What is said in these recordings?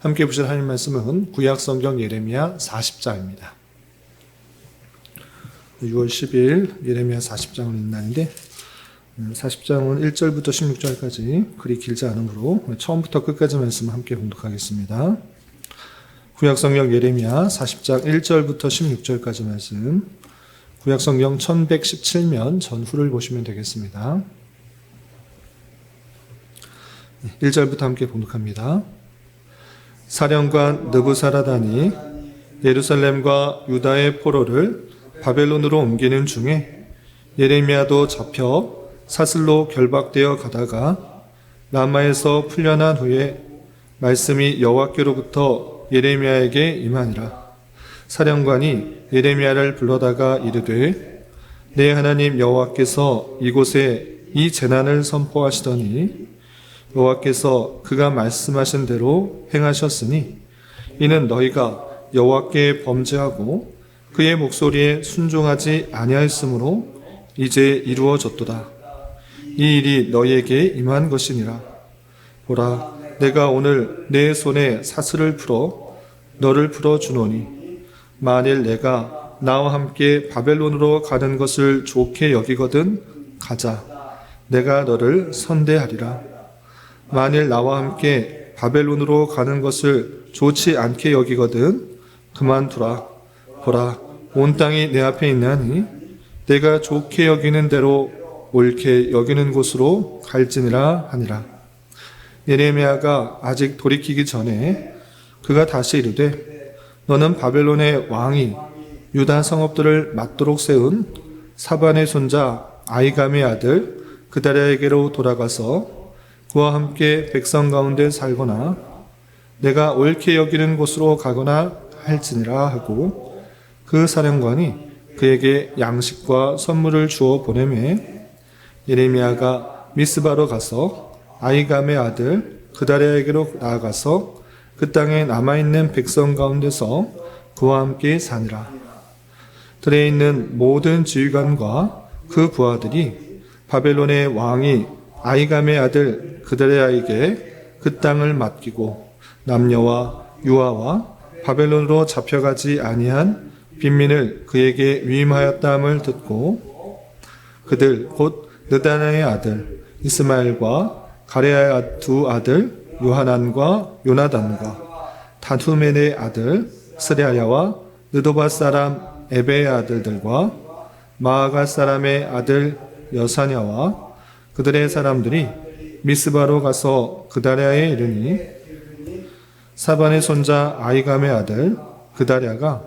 함께 보실 하나님 말씀은 구약 성경 예레미야 40장입니다. 6월 10일 예레미야 40장을 읽는 날인데 40장은 1절부터 16절까지 그리 길지 않으므로 처음부터 끝까지 말씀 함께 공독하겠습니다. 구약 성경 예레미야 40장 1절부터 16절까지 말씀 구약 성경 1117면 전후를 보시면 되겠습니다. 1절부터 함께 공독합니다. 사령관 느부사라단이 예루살렘과 유다의 포로를 바벨론으로 옮기는 중에 예레미야도 잡혀 사슬로 결박되어 가다가 라마에서 풀려난 후에 말씀이 여호와께로부터 예레미야에게 임하니라. 사령관이 예레미야를 불러다가 이르되 내 하나님 여호와께서 이곳에 이 재난을 선포하시더니 여호와께서 그가 말씀하신 대로 행하셨으니 이는 너희가 여호와께 범죄하고 그의 목소리에 순종하지 아니하였으므로 이제 이루어졌도다. 이 일이 너희에게 임한 것이니라. 보라, 내가 오늘 내 손에 사슬을 풀어 너를 풀어 주노니 만일 내가 나와 함께 바벨론으로 가는 것을 좋게 여기거든 가자. 내가 너를 선대하리라. 만일 나와 함께 바벨론으로 가는 것을 좋지 않게 여기거든 그만두라. 보라, 온 땅이 내 앞에 있나니 내가 좋게 여기는 대로 옳게 여기는 곳으로 갈지니라 하니라. 예레미야가 아직 돌이키기 전에 그가 다시 이르되 너는 바벨론의 왕이 유다 성읍들을 맞도록 세운 사반의 손자 아이감의 아들 그다랴에게로 돌아가서 그와 함께 백성 가운데 살거나 내가 옳게 여기는 곳으로 가거나 할지니라 하고 그 사령관이 그에게 양식과 선물을 주어 보내매 예레미야가 미스바로 가서 아이감의 아들 그다랴에게로 나아가서 그 땅에 남아 있는 백성 가운데서 그와 함께 사니라. 들에 있는 모든 지휘관과 그 부하들이 바벨론의 왕이 아이감의 아들 그다랴에게 그 땅을 맡기고 남녀와 유아와 바벨론으로 잡혀가지 아니한 빈민을 그에게 위임하였다함을 듣고 그들 곧 느다나의 아들 이스마엘과 가레아의 두 아들 요하난과 요나단과 다투멘의 아들 스레아야와 느도바 사람 에베의 아들들과 마아가 사람의 아들 여사냐와 그들의 사람들이 미스바로 가서 그다랴에 이르니 사반의 손자 아이감의 아들 그다랴가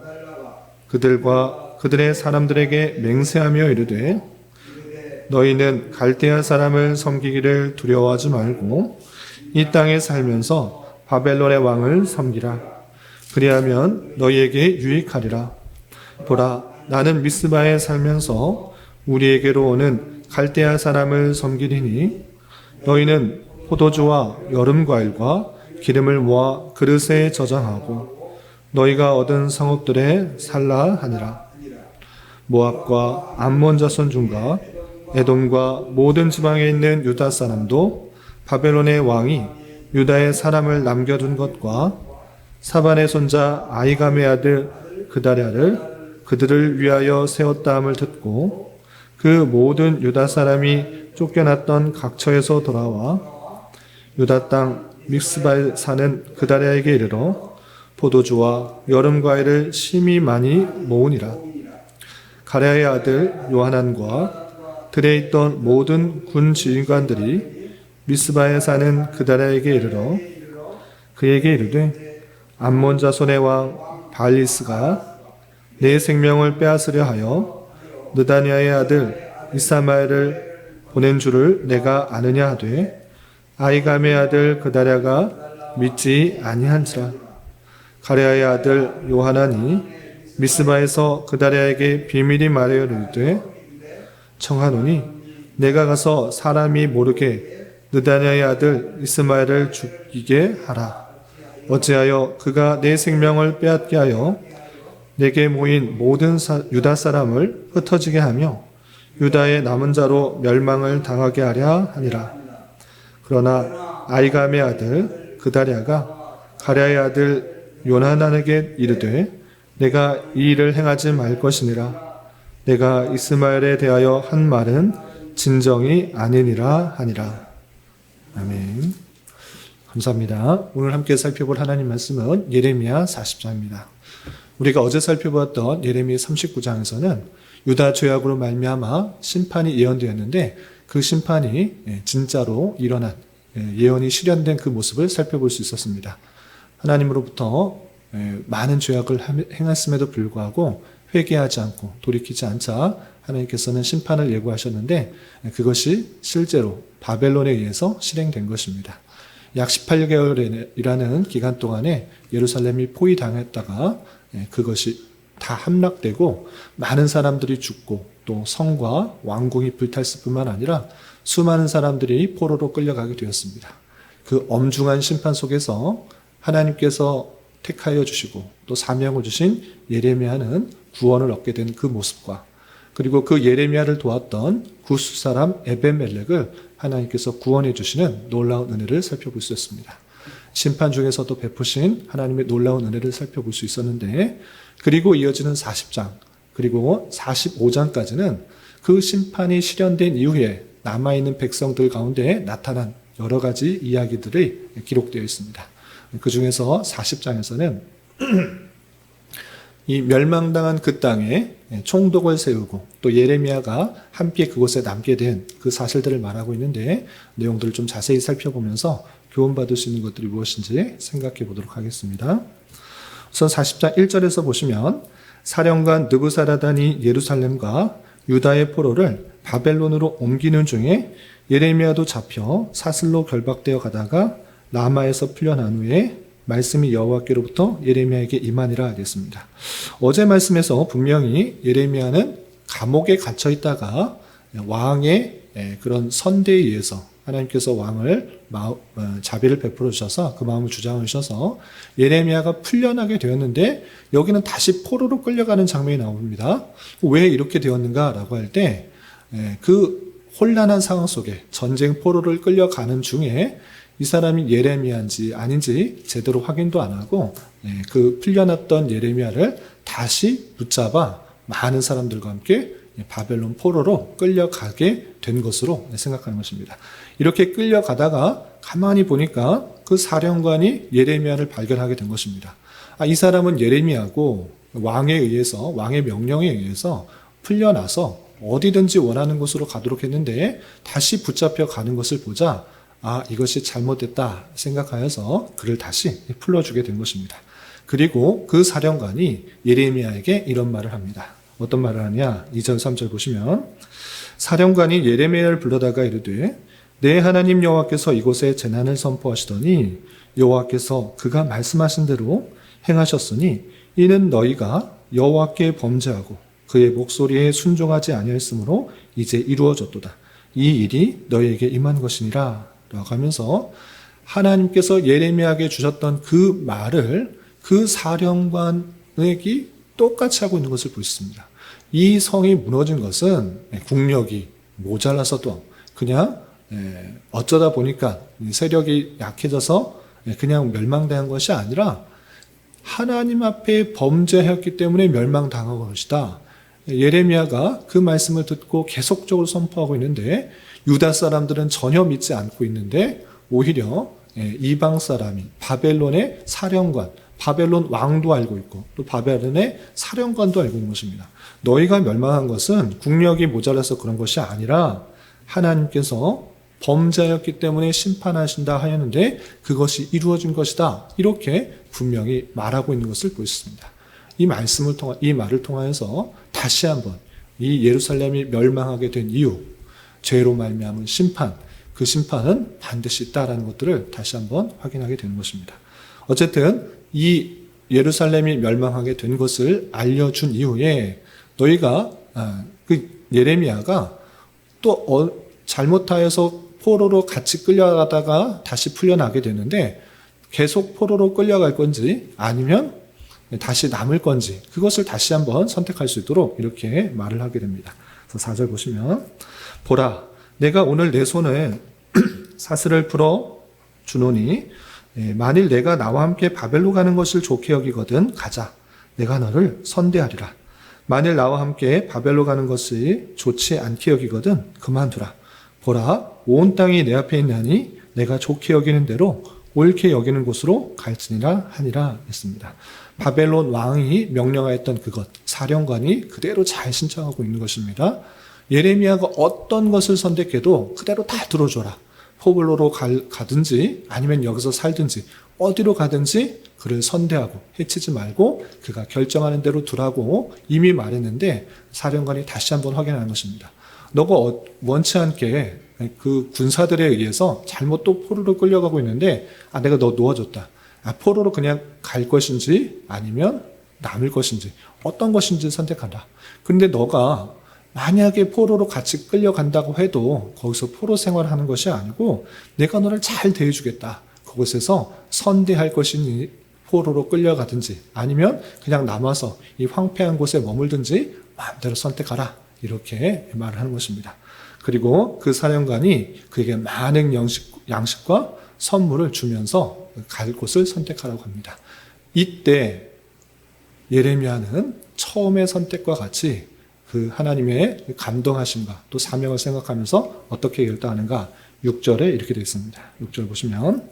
그들과 그들의 사람들에게 맹세하며 이르되 너희는 갈대아 사람을 섬기기를 두려워하지 말고 이 땅에 살면서 바벨론의 왕을 섬기라. 그리하면 너희에게 유익하리라. 보라, 나는 미스바에 살면서 우리에게로 오는 갈대아 사람을 섬기리니 너희는 포도주와 여름 과일과 기름을 모아 그릇에 저장하고 너희가 얻은 성읍들에 살라 하니라. 모압과 암몬 자손 중과 에돔과 모든 지방에 있는 유다 사람도 바벨론의 왕이 유다의 사람을 남겨둔 것과 사반의 손자 아이감의 아들 그다랴를 그들을 위하여 세웠다함을 듣고 그 모든 유다 사람이 쫓겨났던 각처에서 돌아와 유다 땅 믹스바에 사는 그다랴에게 이르러 포도주와 여름 과일을 심히 많이 모으니라. 가랴의 아들 요하난과 들에 있던 모든 군 지휘관들이 미스바에 사는 그다랴에게 이르러 그에게 이르되 암몬 자손의 왕 발리스가 내 생명을 빼앗으려 하여 느다니아의 아들 이사마엘을 보낸 줄을 내가 아느냐 하되 아이감의 아들 그다랴가 믿지 아니한지라 가랴의 아들 요하나니 미스바에서 그다랴에게 비밀이 말하여 이르되 청하노니 내가 가서 사람이 모르게 느다냐의 아들 이스마엘을 죽이게 하라. 어찌하여 그가 내 생명을 빼앗게 하여 내게 모인 모든 사, 유다 사람을 흩어지게 하며 유다의 남은 자로 멸망을 당하게 하랴 하니라. 그러나 아이감의 아들 그다랴가 가랴의 아들 요나단에게 이르되 내가 이 일을 행하지 말 것이니라. 내가 이스마엘에 대하여 한 말은 진정이 아니니라 하니라. 아멘. 감사합니다. 오늘 함께 살펴볼 하나님 말씀은 예레미야 40장입니다 우리가 어제 살펴보았던 예레미야 39장에서는 유다 죄악으로 말미암아 심판이 예언되었는데 그 심판이 예, 진짜로 일어난 예, 예언이 실현된 그 모습을 살펴볼 수 있었습니다. 하나님으로부터 예, 많은 죄악을 함- 행했음에도 불구하고 회개하지 않고 돌이키지 않자 하나님께서는 심판을 예고하셨는데 예, 그것이 실제로 바벨론에 의해서 실행된 것입니다. 약 18개월이라는 기간 동안에 예루살렘이 포위당했다가 예, 그것이 다 함락되고 많은 사람들이 죽고 또 성과 왕궁이 불탔을 뿐만 아니라 수많은 사람들이 포로로 끌려가게 되었습니다. 그 엄중한 심판 속에서 하나님께서 택하여 주시고 또 사명을 주신 예레미야는 구원을 얻게 된 그 모습과 그리고 그 예레미야를 도왔던 구스 사람 에벤멜렉을 하나님께서 구원해 주시는 놀라운 은혜를 살펴볼 수 있습니다. 심판 중에서도 베푸신 하나님의 놀라운 은혜를 살펴볼 수 있었는데 그리고 이어지는 40장 그리고 45장까지는 그 심판이 실현된 이후에 남아있는 백성들 가운데 나타난 여러 가지 이야기들이 기록되어 있습니다. 그 중에서 40장에서는 이 멸망당한 그 땅에 총독을 세우고 또 예레미야가 함께 그곳에 남게 된 그 사실들을 말하고 있는데 내용들을 좀 자세히 살펴보면서 교훈받을 수 있는 것들이 무엇인지 생각해 보도록 하겠습니다. 우선 40장 1절에서 보시면 사령관 느부사라단이 예루살렘과 유다의 포로를 바벨론으로 옮기는 중에 예레미야도 잡혀 사슬로 결박되어 가다가 라마에서 풀려난 후에 말씀이 여호와께로부터 예레미야에게 임하니라 하겠습니다. 어제 말씀에서 분명히 예레미야는 감옥에 갇혀 있다가 왕의 예, 그런 선대에 의해서 하나님께서 왕을 마- 어, 자비를 베풀어 주셔서 그 마음을 주장해 주셔서 예레미야가 풀려나게 되었는데 여기는 다시 포로로 끌려가는 장면이 나옵니다. 왜 이렇게 되었는가라고 할 때 그 혼란한 상황 속에 전쟁 포로를 끌려가는 중에 이 사람이 예레미야인지 아닌지 제대로 확인도 안 하고 예, 그 풀려났던 예레미야를 다시 붙잡아 많은 사람들과 함께 바벨론 포로로 끌려가게 된 것으로 생각하는 것입니다. 이렇게 끌려가다가 가만히 보니까 그 사령관이 예레미야를 발견하게 된 것입니다. 아, 이 사람은 예레미야고 왕에 의해서 왕의 명령에 의해서 풀려나서 어디든지 원하는 곳으로 가도록 했는데 다시 붙잡혀 가는 것을 보자 아 이것이 잘못됐다 생각하여서 그를 다시 풀어주게 된 것입니다. 그리고 그 사령관이 예레미야에게 이런 말을 합니다. 어떤 말을 하냐? 2절 3절 보시면 사령관이 예레미야를 불러다가 이르되 내 하나님 여호와께서 이곳에 재난을 선포하시더니 여호와께서 그가 말씀하신 대로 행하셨으니 이는 너희가 여호와께 범죄하고 그의 목소리에 순종하지 아니하였으므로 이제 이루어졌도다. 이 일이 너희에게 임한 것이니라 라고 하면서 하나님께서 예레미야에게 주셨던 그 말을 그 사령관에게 똑같이 하고 있는 것을 볼 수 있습니다. 이 성이 무너진 것은 국력이 모자라서도 그냥 예, 어쩌다 보니까 세력이 약해져서 그냥 멸망당한 것이 아니라 하나님 앞에 범죄했기 때문에 멸망당한 것이다. 예레미야가 그 말씀을 듣고 계속적으로 선포하고 있는데 유다 사람들은 전혀 믿지 않고 있는데 오히려 예, 이방 사람이 바벨론의 사령관, 바벨론 왕도 알고 있고 또 바벨론의 사령관도 알고 있는 것입니다. 너희가 멸망한 것은 국력이 모자라서 그런 것이 아니라 하나님께서 범죄였기 때문에 심판하신다 하였는데 그것이 이루어진 것이다. 이렇게 분명히 말하고 있는 것을 볼 수 있습니다. 이 말씀을 통하, 이 말을 통하여서 다시 한번 이 예루살렘이 멸망하게 된 이유, 죄로 말미암은 심판, 그 심판은 반드시 있다라는 것들을 다시 한번 확인하게 되는 것입니다. 어쨌든 이 예루살렘이 멸망하게 된 것을 알려준 이후에 너희가 아, 그 예레미야가 또 어, 잘못하여서 포로로 같이 끌려가다가 다시 풀려나게 되는데 계속 포로로 끌려갈 건지 아니면 다시 남을 건지 그것을 다시 한번 선택할 수 있도록 이렇게 말을 하게 됩니다. 그래서 4절 보시면 보라 내가 오늘 내 손을 사슬을 풀어 주노니 예, 만일 내가 나와 함께 바벨로 가는 것을 좋게 여기거든 가자. 내가 너를 선대하리라. 만일 나와 함께 바벨로 가는 것이 좋지 않게 여기거든 그만두라. 보라 온 땅이 내 앞에 있나니 내가 좋게 여기는 대로 옳게 여기는 곳으로 갈지니라 하니라 했습니다. 바벨론 왕이 명령하였던 그것 사령관이 그대로 잘 신청하고 있는 것입니다. 예레미야가 어떤 것을 선택해도 그대로 다 들어줘라. 포블로로 갈- 가든지 아니면 여기서 살든지 어디로 가든지 그를 선대하고 해치지 말고 그가 결정하는 대로 두라고 이미 말했는데 사령관이 다시 한번 확인하는 것입니다. 너가 어- 원치 않게 그 군사들에 의해서 잘못 또 포로로 끌려가고 있는데 아 내가 너 놓아줬다. 아 포로로 그냥 갈 것인지 아니면 남을 것인지 어떤 것인지 선택한다. 근데 너가 만약에 포로로 같이 끌려간다고 해도 거기서 포로 생활하는 것이 아니고 내가 너를 잘 대해주겠다. 그곳에서 선대할 것이니 포로로 끌려가든지 아니면 그냥 남아서 이 황폐한 곳에 머물든지 마음대로 선택하라. 이렇게 말을 하는 것입니다. 그리고 그 사령관이 그에게 많은 양식, 양식 과 선물을 주면서 갈 곳을 선택하라고 합니다. 이때 예레미야는 처음의 선택과 같이 그 하나님의 감동하심과 또 사명을 생각하면서 어떻게 결단하는가 6절에 이렇게 되어 있습니다. 6절 보시면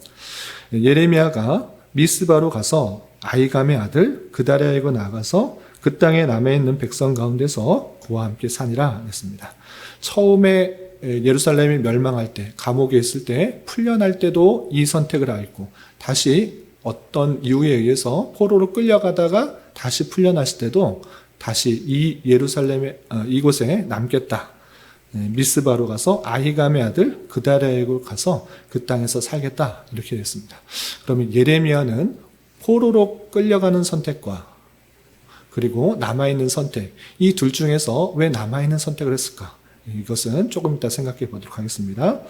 예레미야가 미스바로 가서 아이감의 아들 그다리아에게 나가서 그 땅에 남아 있는 백성 가운데서 그와 함께 산이라 했습니다. 처음에 예루살렘이 멸망할 때 감옥에 있을 때 풀려날 때도 이 선택을 하였고 다시 어떤 이유에 의해서 포로로 끌려가다가 다시 풀려났을 때도 다시 이 예루살렘에 어, 이곳에 남겠다. 네, 미스바로 가서 아히감의 아들 그다리아에게 가서 그 땅에서 살겠다 이렇게 됐습니다. 그러면 예레미야는 포로로 끌려가는 선택과 그리고 남아있는 선택 이 둘 중에서 왜 남아있는 선택을 했을까? 이것은 조금 이따 생각해 보도록 하겠습니다.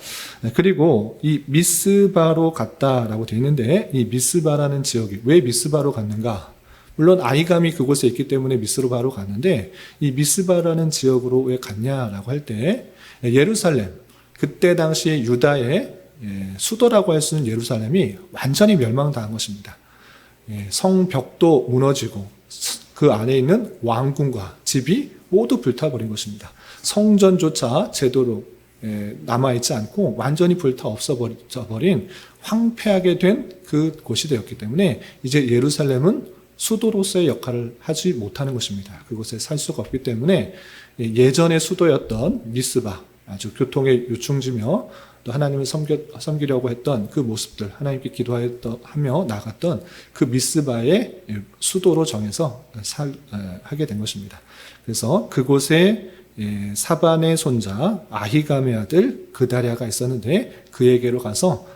네, 그리고 이 미스바로 갔다라고 되어 있는데 이 미스바라는 지역이 왜 미스바로 갔는가? 물론 아이감이 그곳에 있기 때문에 미스바로 갔는데 이 미스바라는 지역으로 왜 갔냐라고 할 때 예루살렘 그때 당시에 유다의 예, 수도라고 할 수 있는 예루살렘이 완전히 멸망당한 것입니다. 예, 성벽도 무너지고 그 안에 있는 왕궁과 집이 모두 불타버린 것입니다. 성전조차 제대로 예, 남아있지 않고 완전히 불타 없어버린 황폐하게 된 그 곳이 되었기 때문에 이제 예루살렘은 수도로서의 역할을 하지 못하는 것입니다. 그곳에 살 수가 없기 때문에 예전의 수도였던 미스바 아주 교통의 요충지며 또 하나님을 섬겨, 섬기려고 했던 그 모습들 하나님께 기도하며 나갔던 그 미스바의 수도로 정해서 살, 하게 된 것입니다. 그래서 그곳에 예, 사반의 손자 아히감의 아들 그다리아가 있었는데 그에게로 가서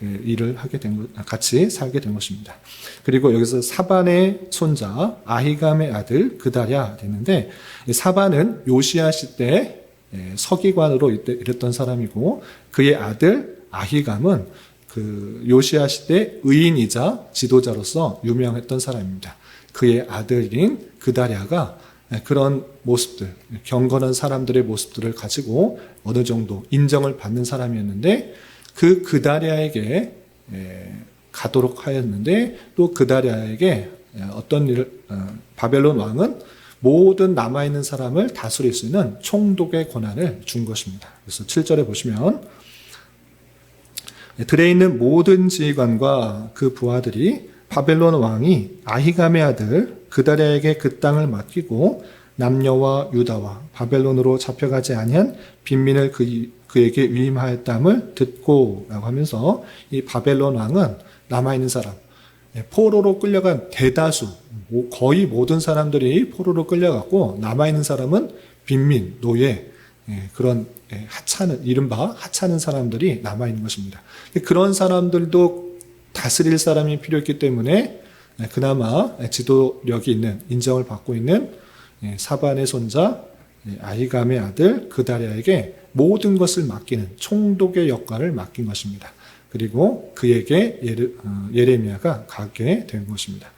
일을 하게 된 것, 같이 살게 된 것입니다. 그리고 여기서 사반의 손자 아히감의 아들 그다리아 됐는데 이 사반은 요시아 시대 예, 서기관으로 일했던 사람이고 그의 아들 아히감은 그 요시아 시대 의인이자 지도자로서 유명했던 사람입니다. 그의 아들인 그다리아가 그런 모습들, 경건한 사람들의 모습들을 가지고 어느 정도 인정을 받는 사람이었는데 그 그다리아에게 가도록 하였는데 또 그다리아에게 어떤 일을 바벨론 왕은 모든 남아있는 사람을 다스릴 수 있는 총독의 권한을 준 것입니다. 그래서 7절에 보시면 들에 있는 모든 지휘관과 그 부하들이 바벨론 왕이 아히감의 아들 그다리아에게 그 땅을 맡기고 남녀와 유다와 바벨론으로 잡혀가지 아니한 빈민을 그, 그에게 위임하였담을 듣고라고 하면서 이 바벨론 왕은 남아있는 사람 포로로 끌려간 대다수 거의 모든 사람들이 포로로 끌려갔고 남아있는 사람은 빈민 노예 그런 하찮은 이른바 하찮은 사람들이 남아있는 것입니다. 그런 사람들도 다스릴 사람이 필요했기 때문에 그나마 지도력이 있는 인정을 받고 있는 사반의 손자 아이감의 아들 그다리아에게 모든 것을 맡기는 총독의 역할을 맡긴 것입니다. 그리고 그에게 예레 미야가 가게 된 것입니다.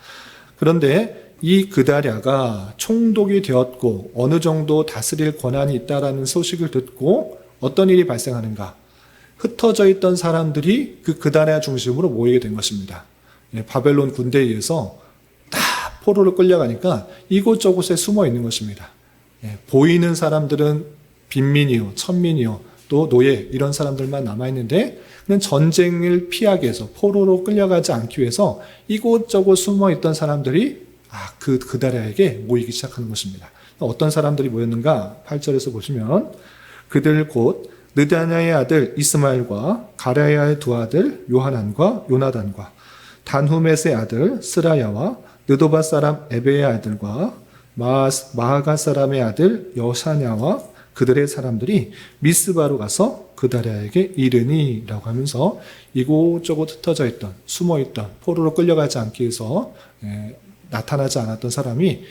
그런데 이 그다리아가 총독이 되었고 어느 정도 다스릴 권한이 있다라는 소식을 듣고 어떤 일이 발생하는가? 흩어져 있던 사람들이 그 그다랴 중심으로 모이게 된 것입니다. 예, 바벨론 군대에 의해서 다 포로로 끌려가니까 이곳저곳에 숨어 있는 것입니다. 예, 보이는 사람들은 빈민이요, 천민이요, 또 노예 이런 사람들만 남아 있는데 그냥 전쟁을 피하기 위해서 포로로 끌려가지 않기 위해서 이곳저곳 숨어 있던 사람들이 아, 그 그다랴에게 모이기 시작하는 것입니다. 어떤 사람들이 모였는가? 8절에서 보시면 그들 곧 느다냐의 아들 이스마엘과 가랴야의 두 아들 요하난과 요나단과 단후멧의 아들 스라야와 느도바 사람 에베의 아들과 마하- 마하가 사람의 아들 여샤냐와 그들의 사람들이 미스바로 가서 그다랴에게 이르니라고 하면서 이곳저곳 흩어져 있던 숨어 있던 포로로 끌려가지 않기 위해서 예, 나타나지 않았던 사람이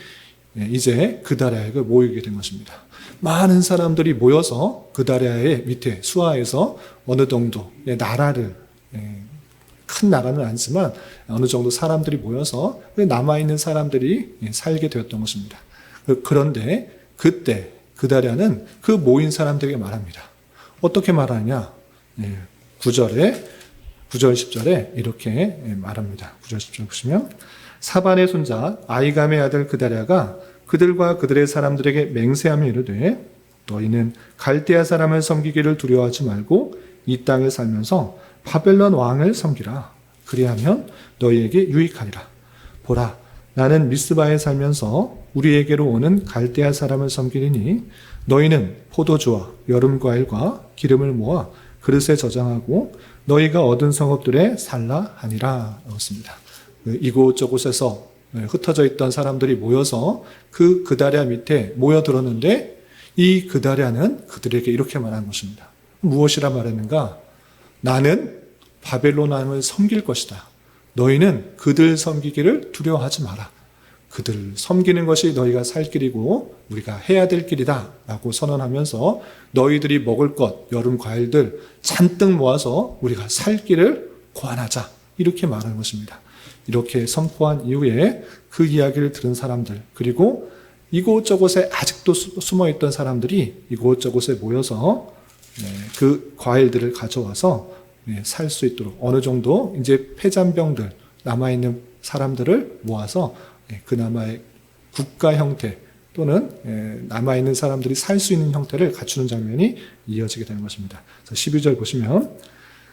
예, 이제 그다랴에게 모이게 된 것입니다. 많은 사람들이 모여서 그다랴의 밑에 수하에서 어느 정도 의 나라를 예, 큰 나라는 아니지만 어느 정도 사람들이 모여서 남아 있는 사람들이 예, 살게 되었던 것입니다. 그- 그런데 그때 그다랴는 그 모인 사람들에게 말합니다. 어떻게 말하냐? 9절에 9절 10절에 이렇게 예, 말합니다. 9절 10절 보시면 사반의 손자 아이감의 아들 그다랴가 그들과 그들의 사람들에게 맹세하며 이르되 너희는 갈대아 사람을 섬기기를 두려워하지 말고 이 땅에 살면서 바벨론 왕을 섬기라. 그리하면 너희에게 유익하리라. 보라, 나는 미스바에 살면서 우리에게로 오는 갈대아 사람을 섬기리니 너희는 포도주와 여름 과일과 기름을 모아 그릇에 저장하고 너희가 얻은 성읍들에 살라 하니라. 였습니다. 그 이곳저곳에서 흩어져 있던 사람들이 모여서 그 그다랴 밑에 모여들었는데 이 그다랴는 그들에게 이렇게 말한 것입니다. 무엇이라 말했는가? 나는 바벨론 왕을 섬길 것이다. 너희는 그들 섬기기를 두려워하지 마라. 그들 섬기는 것이 너희가 살 길이고 우리가 해야 될 길이다. 라고 선언하면서 너희들이 먹을 것, 여름 과일들 잔뜩 모아서 우리가 살 길을 고안하자. 이렇게 말하는 것입니다. 이렇게 선포한 이후에 그 이야기를 들은 사람들, 그리고 이곳저곳에 아직도 수- 숨어 있던 사람들이 이곳저곳에 모여서 네, 그 과일들을 가져와서 네, 살 수 있도록 어느 정도 이제 폐잔병들 남아 있는 사람들을 모아서 네, 그나마의 국가 형태 또는 예, 남아 있는 사람들이 살 수 있는 형태를 갖추는 장면이 이어지게 되는 것입니다. 그래서 12절 보시면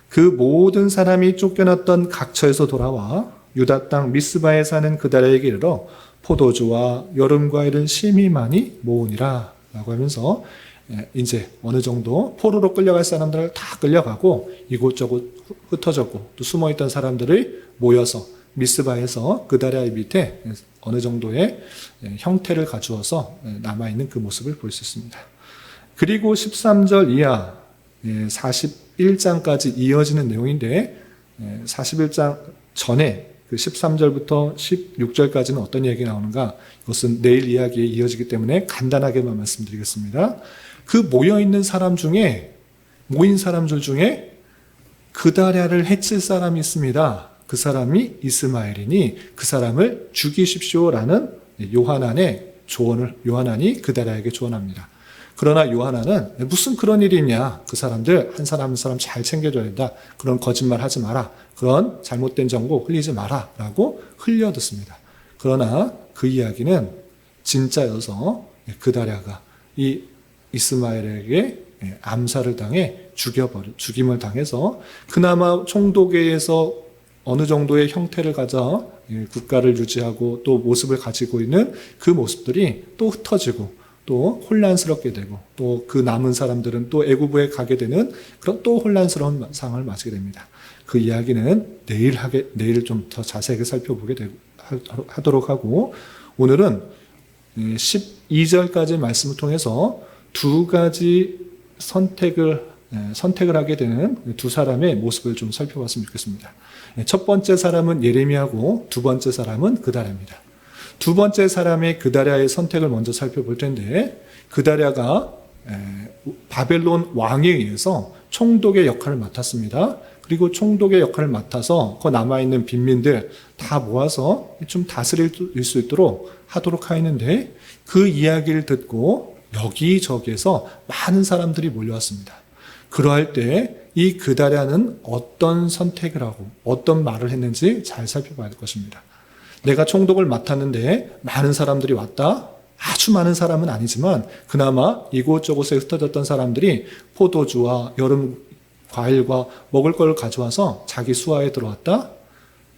그 모든 사람이 쫓겨났던 각처에서 돌아와 유다 땅 미스바에 사는 그달에게 이르러 포도주와 여름 과일을 심히 많이 모으니라 라고 하면서 예, 이제 어느 정도 포로로 끌려갈 사람들을 다 끌려가고 이곳저곳 흩어졌고 또 숨어있던 사람들을 모여서 미스바에서 그다리아의 밑에 어느 정도의 예, 형태를 갖추어서 예, 남아있는 그 모습을 볼 수 있습니다. 그리고 13절 이하 41장까지 이어지는 내용인데 41장 전에 그 13절부터 16절까지는 어떤 이야기 나오는가? 이것은 내일 이야기에 이어지기 때문에 간단하게만 말씀드리겠습니다. 그 모여 있는 사람 중에 모인 사람들 중에 그다랴를 해칠 사람이 있습니다. 그 사람이 이스마엘이니 그 사람을 죽이십시오라는 요하난의 조언을 요하난이 그다랴에게 조언합니다. 그러나 요하나는 무슨 그런 일이 있냐. 그 사람들 한 사람 한 사람 잘 챙겨줘야 된다. 그런 거짓말 하지 마라. 그런 잘못된 정보 흘리지 마라. 라고 흘려듣습니다. 그러나 그 이야기는 진짜여서 그다랴가 이 이스마엘에게 암살을 당해 죽여버려, 죽임을 당해서 그나마 총독에서 어느 정도의 형태를 가져 국가를 유지하고 또 모습을 가지고 있는 그 모습들이 또 흩어지고 또 혼란스럽게 되고 또 그 남은 사람들은 또 애굽에 가게 되는 그런 또 혼란스러운 상황을 맞게 됩니다. 그 이야기는 내일 하게 내일 좀 더 자세하게 살펴보게 되, 하도록 하고 오늘은 12절까지 말씀을 통해서 두 가지 선택을 선택을 하게 되는 두 사람의 모습을 좀 살펴봤으면 좋겠습니다. 첫 번째 사람은 예레미야고 두 번째 사람은 그다랴입니다. 두 번째 사람의 그다랴의 선택을 먼저 살펴볼 텐데 그다랴가 바벨론 왕에 의해서 총독의 역할을 맡았습니다. 그리고 총독의 역할을 맡아서 그 남아있는 빈민들 다 모아서 좀 다스릴 수 있도록 하도록 하였는데 그 이야기를 듣고 여기저기에서 많은 사람들이 몰려왔습니다. 그러할 때이 그다랴는 어떤 선택을 하고 어떤 말을 했는지 잘 살펴봐야 될 것입니다. 내가 총독을 맡았는데 많은 사람들이 왔다. 아주 많은 사람은 아니지만 그나마 이곳저곳에 흩어졌던 사람들이 포도주와 여름 과일과 먹을 걸 가져와서 자기 수하에 들어왔다.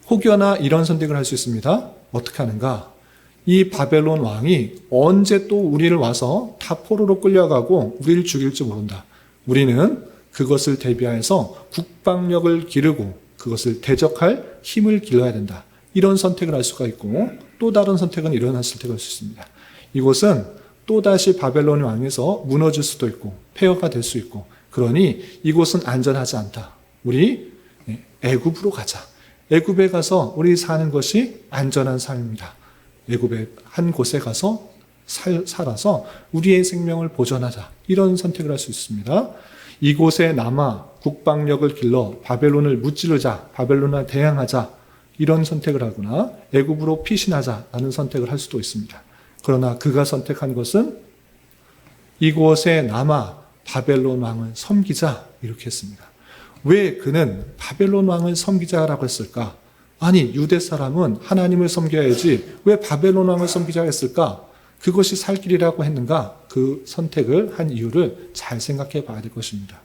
혹여나 이런 선택을 할 수 있습니다. 어떻게 하는가? 이 바벨론 왕이 언제 또 우리를 와서 다 포로로 끌려가고 우리를 죽일지 모른다. 우리는 그것을 대비하여서 국방력을 기르고 그것을 대적할 힘을 길러야 된다. 이런 선택을 할 수가 있고 또 다른 선택은 이런 선택을 할 수 있습니다. 이곳은 또다시 바벨론 왕에서 무너질 수도 있고 폐허가 될 수 있고 그러니 이곳은 안전하지 않다. 우리 애굽으로 가자. 애굽에 가서 우리 사는 것이 안전한 삶입니다. 애굽의 한 곳에 가서 살, 살아서 우리의 생명을 보존하자. 이런 선택을 할 수 있습니다. 이곳에 남아 국방력을 길러 바벨론을 무찌르자. 바벨론에 대항하자. 이런 선택을 하거나 애굽으로 피신하자라는 선택을 할 수도 있습니다. 그러나 그가 선택한 것은 이곳에 남아 바벨론 왕을 섬기자 이렇게 했습니다. 왜 그는 바벨론 왕을 섬기자라고 했을까? 아니 유대 사람은 하나님을 섬겨야지 왜 바벨론 왕을 섬기자 했을까? 그것이 살 길이라고 했는가? 그 선택을 한 이유를 잘 생각해 봐야 될 것입니다.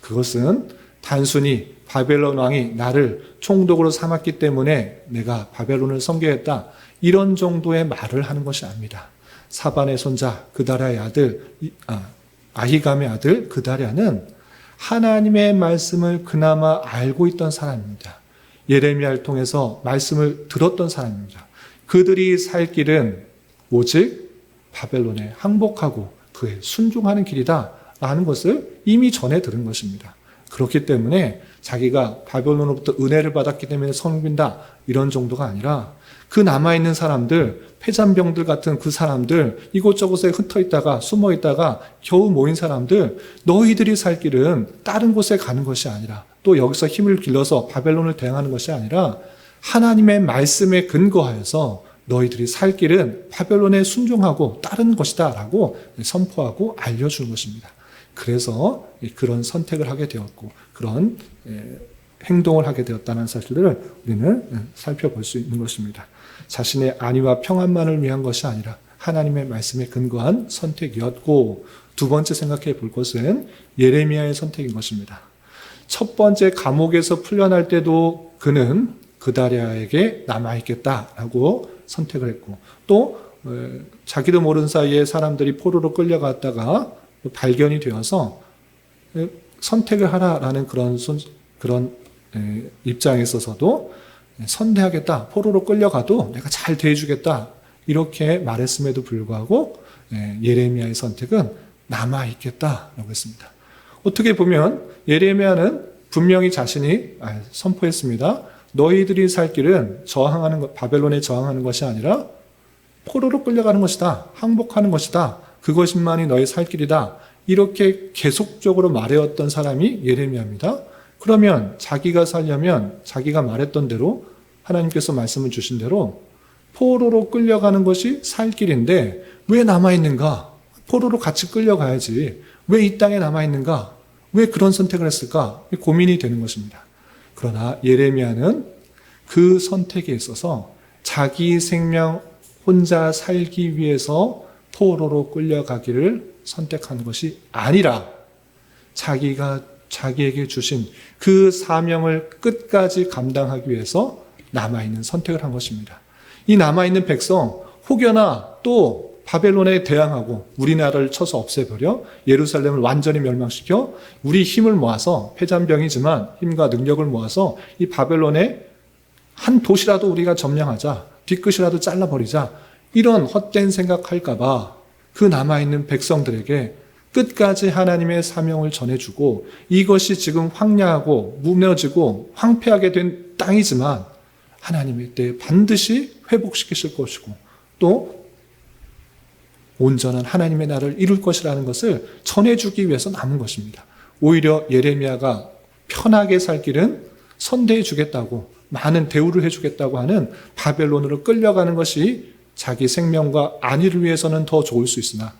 그것은 단순히 바벨론 왕이 나를 총독으로 삼았기 때문에 내가 바벨론을 섬겨야겠다. 이런 정도의 말을 하는 것이 아닙니다. 사반의 손자 그다랴의 아들 아, 아히감의 아들 그다랴는 하나님의 말씀을 그나마 알고 있던 사람입니다. 예레미야를 통해서 말씀을 들었던 사람입니다. 그들이 살 길은 오직 바벨론에 항복하고 그에 순종하는 길이다 라는 것을 이미 전해 들은 것입니다. 그렇기 때문에 자기가 바벨론으로부터 은혜를 받았기 때문에 섬긴다 이런 정도가 아니라 그 남아있는 사람들, 폐잔병들 같은 그 사람들, 이곳저곳에 흩어 있다가 숨어 있다가 겨우 모인 사람들, 너희들이 살 길은 다른 곳에 가는 것이 아니라 또 여기서 힘을 길러서 바벨론을 대항하는 것이 아니라 하나님의 말씀에 근거하여서 너희들이 살 길은 바벨론에 순종하고 따르는 것이다 라고 선포하고 알려주는 것입니다. 그래서 그런 선택을 하게 되었고 그런 행동을 하게 되었다는 사실을 우리는 살펴볼 수 있는 것입니다. 자신의 안위와 평안만을 위한 것이 아니라 하나님의 말씀에 근거한 선택이었고 두 번째 생각해 볼 것은 예레미야의 선택인 것입니다. 첫 번째 감옥에서 풀려날 때도 그는 그다랴에게 남아있겠다라고 선택을 했고 또 자기도 모르는 사이에 사람들이 포로로 끌려갔다가 발견이 되어서 선택을 하라라는 그런 그런 입장에 있어서도 선대하겠다, 포로로 끌려가도 내가 잘 대해주겠다 이렇게 말했음에도 불구하고 예레미야의 선택은 남아 있겠다라고 했습니다. 어떻게 보면 예레미야는 분명히 자신이 아, 선포했습니다. 너희들이 살 길은 저항하는 것, 바벨론에 저항하는 것이 아니라 포로로 끌려가는 것이다. 항복하는 것이다. 그것만이 너희 살 길이다. 이렇게 계속적으로 말해왔던 사람이 예레미야입니다. 그러면 자기가 살려면 자기가 말했던 대로 하나님께서 말씀을 주신 대로 포로로 끌려가는 것이 살 길인데 왜 남아있는가? 포로로 같이 끌려가야지. 왜 이 땅에 남아있는가? 왜 그런 선택을 했을까? 고민이 되는 것입니다. 그러나 예레미야는 그 선택에 있어서 자기 생명 혼자 살기 위해서 포로로 끌려가기를 선택한 것이 아니라 자기가 자기에게 주신 그 사명을 끝까지 감당하기 위해서 남아있는 선택을 한 것입니다. 이 남아있는 백성, 혹여나 또 바벨론에 대항하고 우리나라를 쳐서 없애버려 예루살렘을 완전히 멸망시켜 우리 힘을 모아서 패잔병이지만 힘과 능력을 모아서 이 바벨론에 한 도시라도 우리가 점령하자 뒤끝이라도 잘라버리자 이런 헛된 생각할까봐 그 남아있는 백성들에게 끝까지 하나님의 사명을 전해주고 이것이 지금 황량하고 무너지고 황폐하게 된 땅이지만 하나님의 때 반드시 회복시키실 것이고 또 온전한 하나님의 나라를 이룰 것이라는 것을 전해주기 위해서 남은 것입니다. 오히려 예레미야가 편하게 살 길은 선대해 주겠다고 많은 대우를 해 주겠다고 하는 바벨론으로 끌려가는 것이 자기 생명과 안위를 위해서는 더 좋을 수 있으나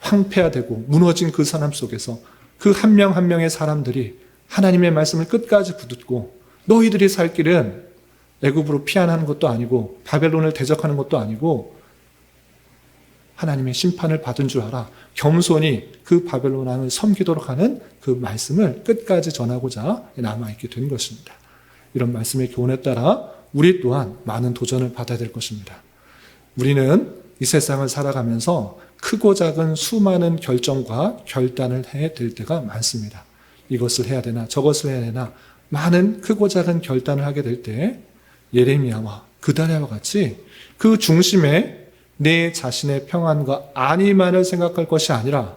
황폐화되고 무너진 그 사람 속에서 그 한 명한 명의 사람들이 하나님의 말씀을 끝까지 붙들고 너희들이 살 길은 애굽으로 피한하는 것도 아니고 바벨론을 대적하는 것도 아니고 하나님의 심판을 받은 줄 알아. 겸손히 그 바벨론 왕을 섬기도록 하는 그 말씀을 끝까지 전하고자 남아있게 된 것입니다. 이런 말씀의 교훈에 따라 우리 또한 많은 도전을 받아야 될 것입니다. 우리는 이 세상을 살아가면서 크고 작은 수많은 결정과 결단을 해야 될 때가 많습니다. 이것을 해야 되나 저것을 해야 되나 많은 크고 작은 결단을 하게 될 때 예레미야와 그다리와 같이 그 중심에 내 자신의 평안과 안위만을 생각할 것이 아니라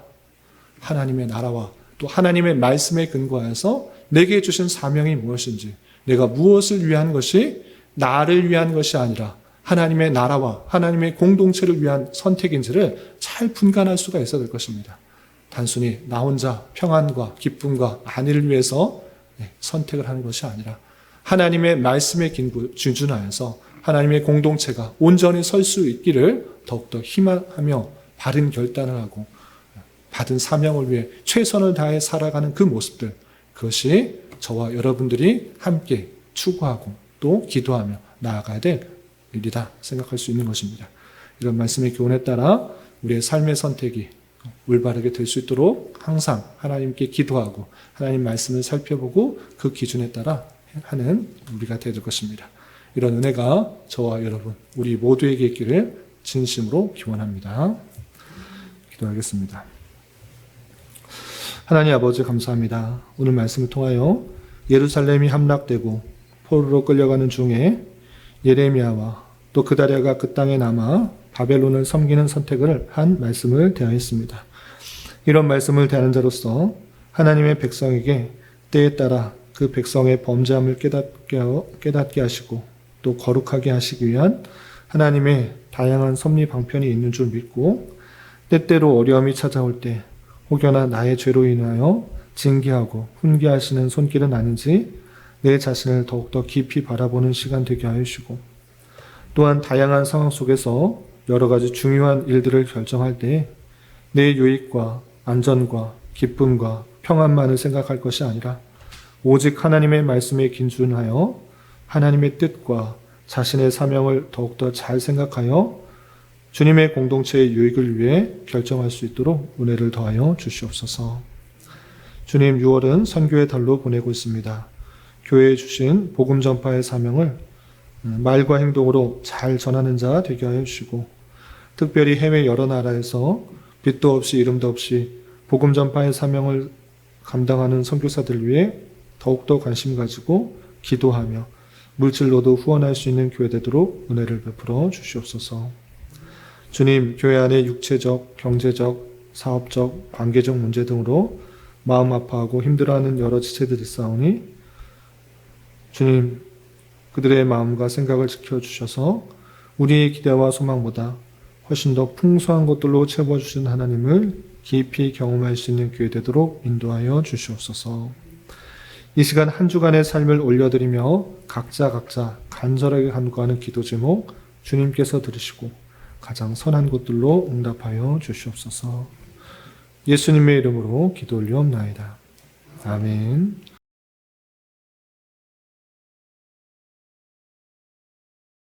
하나님의 나라와 또 하나님의 말씀에 근거해서 내게 주신 사명이 무엇인지 내가 무엇을 위한 것이 나를 위한 것이 아니라 하나님의 나라와 하나님의 공동체를 위한 선택인지를 잘 분간할 수가 있어야 될 것입니다. 단순히 나 혼자 평안과 기쁨과 안위를 위해서 네, 선택을 하는 것이 아니라 하나님의 말씀에 긴구 준준하여서 하나님의 공동체가 온전히 설 수 있기를 더욱더 희망하며 바른 결단을 하고 받은 사명을 위해 최선을 다해 살아가는 그 모습들 그것이 저와 여러분들이 함께 추구하고 또 기도하며 나아가야 될 일이다 생각할 수 있는 것입니다. 이런 말씀의 교훈에 따라 우리의 삶의 선택이 올바르게 될 수 있도록 항상 하나님께 기도하고 하나님 말씀을 살펴보고 그 기준에 따라 하는 우리가 되야 될 것입니다. 이런 은혜가 저와 여러분 우리 모두에게 있기를 진심으로 기원합니다. 기도하겠습니다. 하나님 아버지 감사합니다. 오늘 말씀을 통하여 예루살렘이 함락되고 포로로 끌려가는 중에 예레미야와 또 그다리아가 그 땅에 남아 바벨론을 섬기는 선택을 한 말씀을 대하였습니다. 이런 말씀을 대하는 자로서 하나님의 백성에게 때에 따라 그 백성의 범죄함을 깨닫게 하시고 또 거룩하게 하시기 위한 하나님의 다양한 섭리 방편이 있는 줄 믿고 때때로 어려움이 찾아올 때 혹여나 나의 죄로 인하여 징계하고 훈계하시는 손길은 아닌지 내 자신을 더욱더 깊이 바라보는 시간 되게 하여 주시고 또한 다양한 상황 속에서 여러 가지 중요한 일들을 결정할 때 내 유익과 안전과 기쁨과 평안만을 생각할 것이 아니라 오직 하나님의 말씀에 긴준하여 하나님의 뜻과 자신의 사명을 더욱더 잘 생각하여 주님의 공동체의 유익을 위해 결정할 수 있도록 은혜를 더하여 주시옵소서. 주님 6월은 선교의 달로 보내고 있습니다. 교회에 주신 복음 전파의 사명을 말과 행동으로 잘 전하는 자 되게 하여 주시고 특별히 해외 여러 나라에서 빛도 없이 이름도 없이 복음 전파의 사명을 감당하는 선교사들 위해 더욱더 관심 가지고 기도하며 물질로도 후원할 수 있는 교회 되도록 은혜를 베풀어 주시옵소서. 주님, 교회 안에 육체적, 경제적, 사업적, 관계적 문제 등으로 마음 아파하고 힘들어하는 여러 지체들이 있사오니 주님, 그들의 마음과 생각을 지켜주셔서 우리의 기대와 소망보다 훨씬 더 풍성한 것들로 채워주신 하나님을 깊이 경험할 수 있는 교회 되도록 인도하여 주시옵소서. 이 시간 한 주간의 삶을 올려드리며 각자 각자 간절하게 간구하는 기도 제목 주님께서 들으시고 가장 선한 것들로 응답하여 주시옵소서. 예수님의 이름으로 기도 올리옵나이다. 아멘.